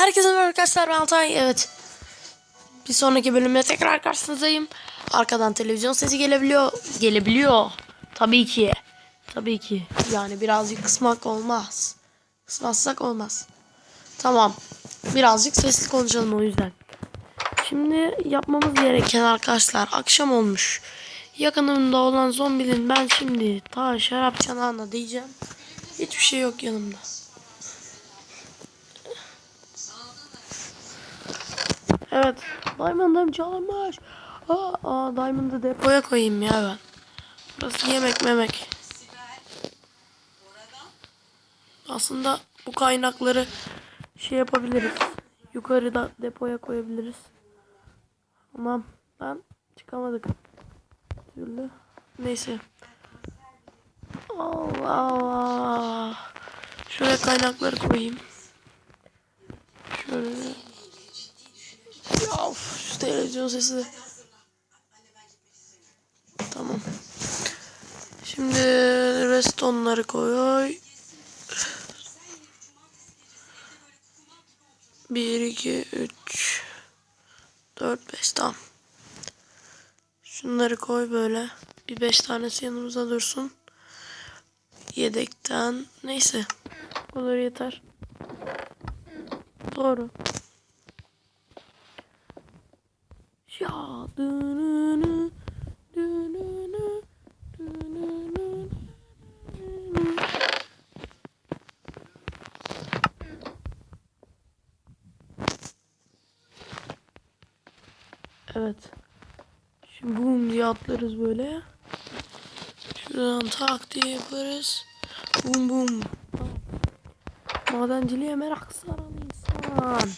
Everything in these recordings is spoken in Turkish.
Herkese merhaba arkadaşlar ben Altay. Evet. Bir sonraki bölümde tekrar karşınızdayım. Arkadan televizyon sesi gelebiliyor. Gelebiliyor. Tabii ki. Tabii ki. Yani birazcık kısmak olmaz. Kısmazsak olmaz. Tamam. Birazcık sesli konuşalım o yüzden. Şimdi yapmamız gereken arkadaşlar akşam olmuş. Yakınımda olan zombinin ben şimdi ta şarap çanağına diyeceğim. Hiçbir şey yok yanımda. Evet. Diamond'ım çalınmış. Aa, aa Diamond'ı depoya koyayım ya ben. Burası yemek memek. Aslında bu kaynakları şey yapabiliriz. Yukarıda depoya koyabiliriz. Ama ben çıkamadık. Türlü. Neyse. Allah Allah. Şuraya kaynakları koyayım. Şöyle. Of, şu televizyon sesi. Tamam. Şimdi restonları koy. 1, 2, 3, 4, 5 tamam. Şunları koy böyle. Bir 5 tanesi yanımıza dursun. Yedekten. Neyse. Olur yeter. Doğru. Ya. Evet. Şimdi bum diye atlarız böyle. Şuradan tak diye yaparız. Bum bum. Madenciliğe merak saran insan.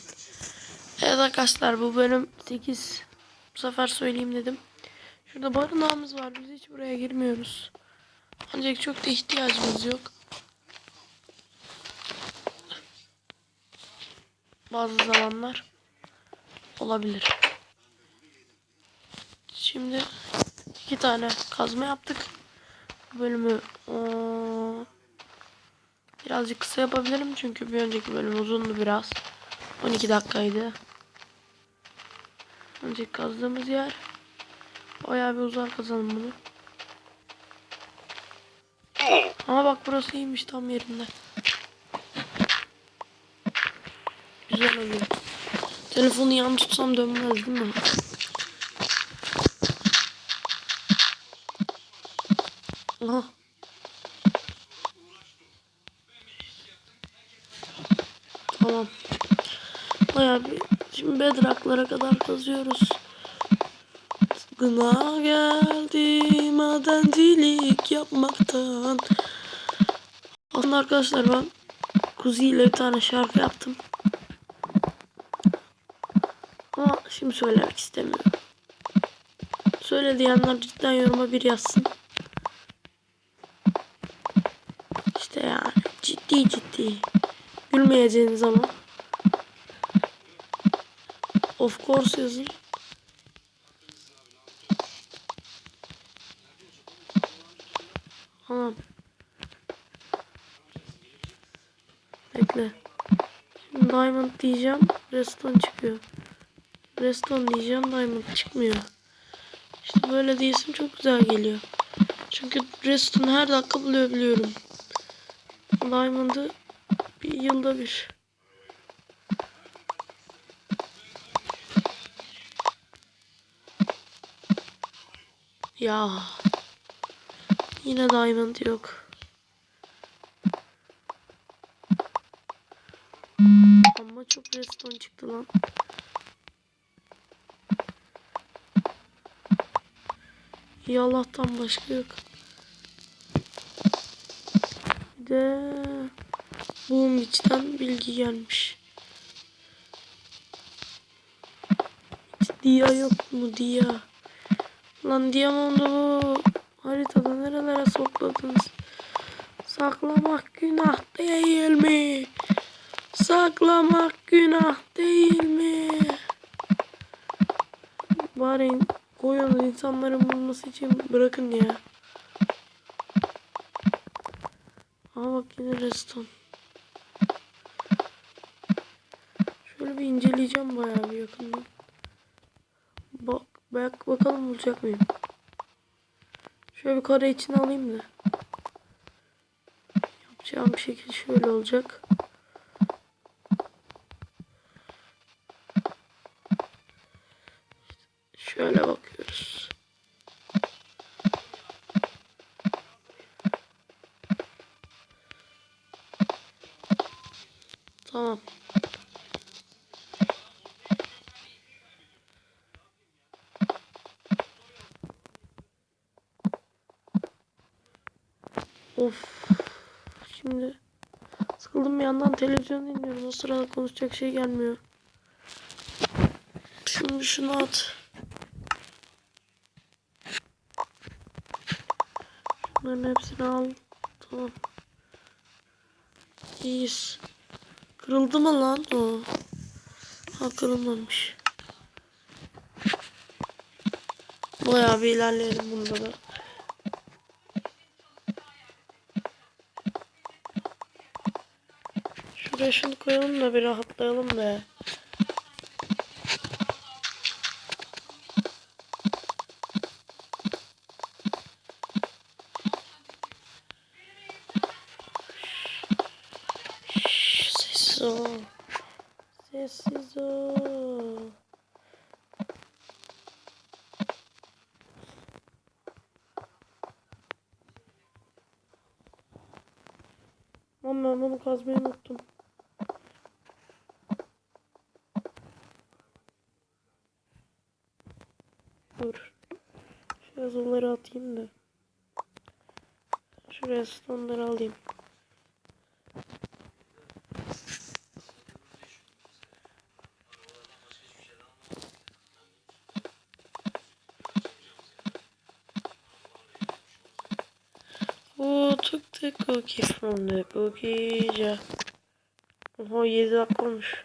Evet arkadaşlar bu bölüm 8. Bu sefer söyleyeyim dedim. Şurada barınağımız var. Biz hiç buraya girmiyoruz. Ancak çok da ihtiyacımız yok. Bazı zamanlar olabilir. Şimdi iki tane kazma yaptık. Bu bölümü eee, birazcık kısa yapabilirim çünkü bir önceki bölüm uzundu biraz. 12 dakikaydı. Önceki kazdığımız yer. Bayağı bir uzar kazalım bunu. Ama bak burası iyiymiş tam yerinde. Güzel oluyor. Telefonu yan tutsam dönmez değil mi? Aha. Tamam. Bayağı bir şimdi bedrock'lara kadar kazıyoruz. Gına geldi madencilik yapmaktan. Aslında arkadaşlar ben Kuzi ile bir tane şarkı yaptım. Ama şimdi söylemek istemiyorum. Söyle diyenler cidden yoruma bir yazsın. İşte yani ciddi ciddi. Gülmeyeceğiniz ama. Of course yazın. Tamam. Bekle. Diamond diyeceğim. Redstone çıkıyor. Redstone diyeceğim. Diamond çıkmıyor. İşte böyle diyesim çok güzel geliyor. Çünkü redstone her dakika bulabiliyorum. Diamond'ı bir yılda bir. Ya. Yine diamond yok. Ama çok redstone çıktı lan. İyi Allah'tan başka yok. Bir de Boom içten bilgi gelmiş. Dia yok mu Dia? Lan Diamond'u bu haritada nerelere sokladınız? Saklamak günah değil mi? Saklamak günah değil mi? Bari koyun insanların bulması için bırakın ya. Aa bak yine reston. Şunları bir inceleyeceğim bayağı bir yakından. Bak, bak bakalım bulacak mıyım? Şöyle bir kare içine alayım da. Yapacağım şekil şöyle olacak. Şöyle bakıyoruz. Tamam. Of. Şimdi sıkıldım bir yandan televizyon dinliyorum. O sırada konuşacak şey gelmiyor. Şimdi şunu at. Bunların hepsini al. Tamam. İyiyiz. Kırıldı mı lan o? Ha kırılmamış. Bayağı bir ilerleyelim bunda da. Şuraya şunu koyalım da bir rahatlayalım be. Sessiz ol. Sessiz ol. Lan ben bunu kazmayı unuttum. Dur. Şu yazıları atayım da. Şuraya standları alayım. Took the cookie from the cookie jar? Oha 7 dakika olmuş.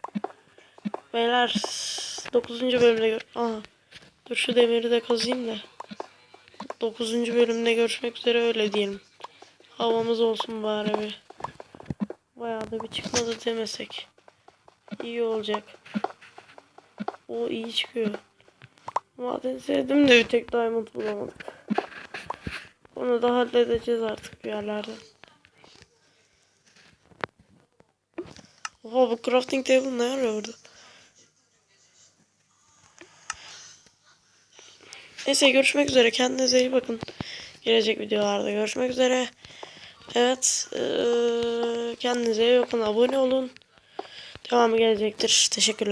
Beyler 9. bölümde gör... Aha. Dur şu demiri de kazayım da. 9. bölümde görüşmek üzere öyle diyelim. Havamız olsun bari bir. Bayağı da bir çıkmadı demesek. İyi olacak. O iyi çıkıyor. Maden sevdim de bir tek diamond bulamadık. Onu da halledeceğiz artık bir yerlerden. Oha bu crafting table ne arıyor burada? Neyse görüşmek üzere. Kendinize iyi bakın. Gelecek videolarda görüşmek üzere. Evet. eee, kendinize iyi bakın. Abone olun. Devamı gelecektir. Teşekkürler.